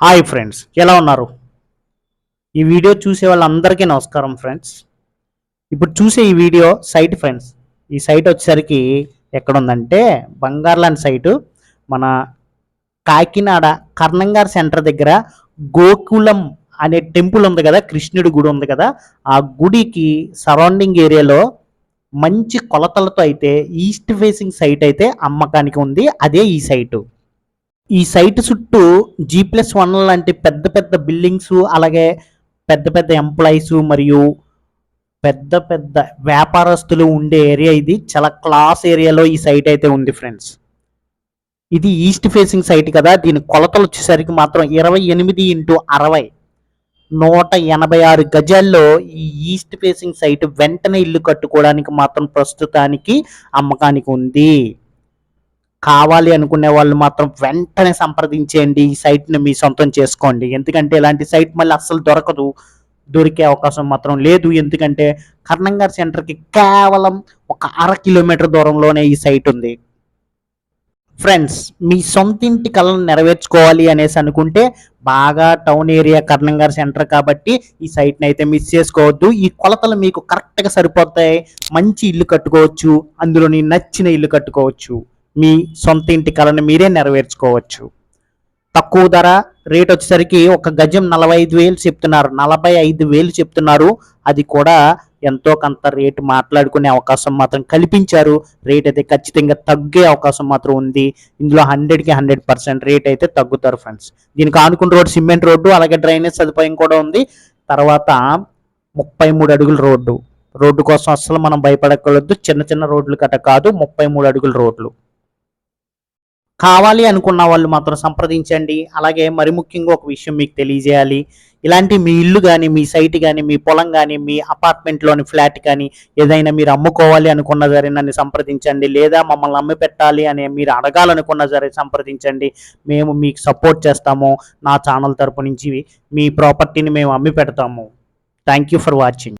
Hi friends ఎలా ఉన్నారు? ఈ వీడియో చూసే వాళ్ళందరికీ నమస్కారం ఫ్రెండ్స్ ఇప్పుడు చూసే ఈ వీడియో సైట్ ఫ్రెండ్స్ ఈ సైట్ వచ్చేసరికి ఎక్కడ ఉందంటే బంగార్లాండ్ సైటు మన కాకినాడ కర్ణంగార్ సెంటర్ దగ్గర గోకులం అనే టెంపుల్ ఉంది కదా కృష్ణుడి గుడి ఉంది కదా. ఆ గుడికి సరౌండింగ్ ఏరియాలో మంచి కొలతలతో అయితే ఈస్ట్ ఫేసింగ్ సైట్ అయితే అమ్మకానికి ఉంది. అదే ఈ సైటు ఈ సైట్ చుట్టూ జీ ప్లస్ వన్ లాంటి పెద్ద పెద్ద బిల్డింగ్స్ అలాగే పెద్ద పెద్ద ఎంప్లాయీస్ మరియు పెద్ద పెద్ద వ్యాపారస్తులు ఉండే ఏరియా ఇది. చాలా క్లాస్ ఏరియాలో ఈ సైట్ అయితే ఉంది ఫ్రెండ్స్. ఇది ఈస్ట్ ఫేసింగ్ సైట్ కదా. దీని కొలతలు వచ్చేసరికి మాత్రం ఇరవై ఎనిమిది ఇంటూ అరవై. నూట ఎనభై ఆరు గజాల్లో ఈ ఈస్ట్ ఫేసింగ్ సైట్ వెంటనే ఇల్లు కట్టుకోవడానికి మాత్రం ప్రస్తుతానికి అమ్మకానికి ఉంది. కావాలి అనుకునే వాళ్ళు మాత్రం వెంటనే సంప్రదించేయండి. ఈ సైట్ని మీ సొంతం చేసుకోండి. ఎందుకంటే ఇలాంటి సైట్ మళ్ళీ అస్సలు దొరకదు. దొరికే అవకాశం మాత్రం లేదు. ఎందుకంటే కర్ణంగారి సెంటర్కి కేవలం ఒక అర కిలోమీటర్ దూరంలోనే ఈ సైట్ ఉంది. ఫ్రెండ్స్ మీ సొంత ఇంటి కళను నెరవేర్చుకోవాలి అనేసి అనుకుంటే బాగా టౌన్ ఏరియా కర్ణంగారి సెంటర్ కాబట్టి ఈ సైట్ని అయితే మిస్ చేసుకోవద్దు. ఈ కొలతలు మీకు కరెక్ట్గా సరిపోతాయి. మంచి ఇల్లు కట్టుకోవచ్చు. అందులోని నచ్చిన ఇల్లు కట్టుకోవచ్చు. మీ సొంత ఇంటి కళను మీరే నెరవేర్చుకోవచ్చు. తక్కువ ధర రేట్ వచ్చేసరికి ఒక గజం నలభై ఐదు వేలు చెప్తున్నారు. నలభై ఐదు వేలు చెప్తున్నారు. అది కూడా ఎంతో కొంత రేటు మాట్లాడుకునే అవకాశం మాత్రం కల్పించారు. రేట్ అయితే ఖచ్చితంగా తగ్గే అవకాశం మాత్రం ఉంది. ఇందులో హండ్రెడ్కి హండ్రెడ్ పర్సెంట్ రేట్ అయితే తగ్గుతారు ఫ్రెండ్స్. దీనికి ఆనుకున్న రోడ్డు సిమెంట్ రోడ్డు అలాగే డ్రైనేజ్ సదుపాయం కూడా ఉంది. తర్వాత ముప్పై మూడు అడుగుల రోడ్డు. రోడ్డు కోసం అసలు మనం భయపడకూడదు చిన్న చిన్న రోడ్లు కట్ట కాదు ముప్పై మూడు అడుగుల రోడ్లు. కావాలి అనుకున్న వాళ్ళు మాత్రం సంప్రదించండి. అలాగే మరి ముఖ్యంగా ఒక విషయం మీకు తెలియజేయాలి. ఇలాంటి మీ ఇల్లు కానీ మీ సైట్ కానీ మీ పొలం కానీ మీ అపార్ట్మెంట్లోని ఫ్లాట్ కానీ ఏదైనా మీరు అమ్ముకోవాలి అనుకున్న సరే నన్ను సంప్రదించండి. లేదా మమ్మల్ని అమ్మి పెట్టాలి అని మీరు అడగాలనుకున్న సరే సంప్రదించండి. మేము మీకు సపోర్ట్ చేస్తాము. నా ఛానల్ తరపు నుంచి మీ ప్రాపర్టీని మేము అమ్మి పెడతాము. Thank you for watching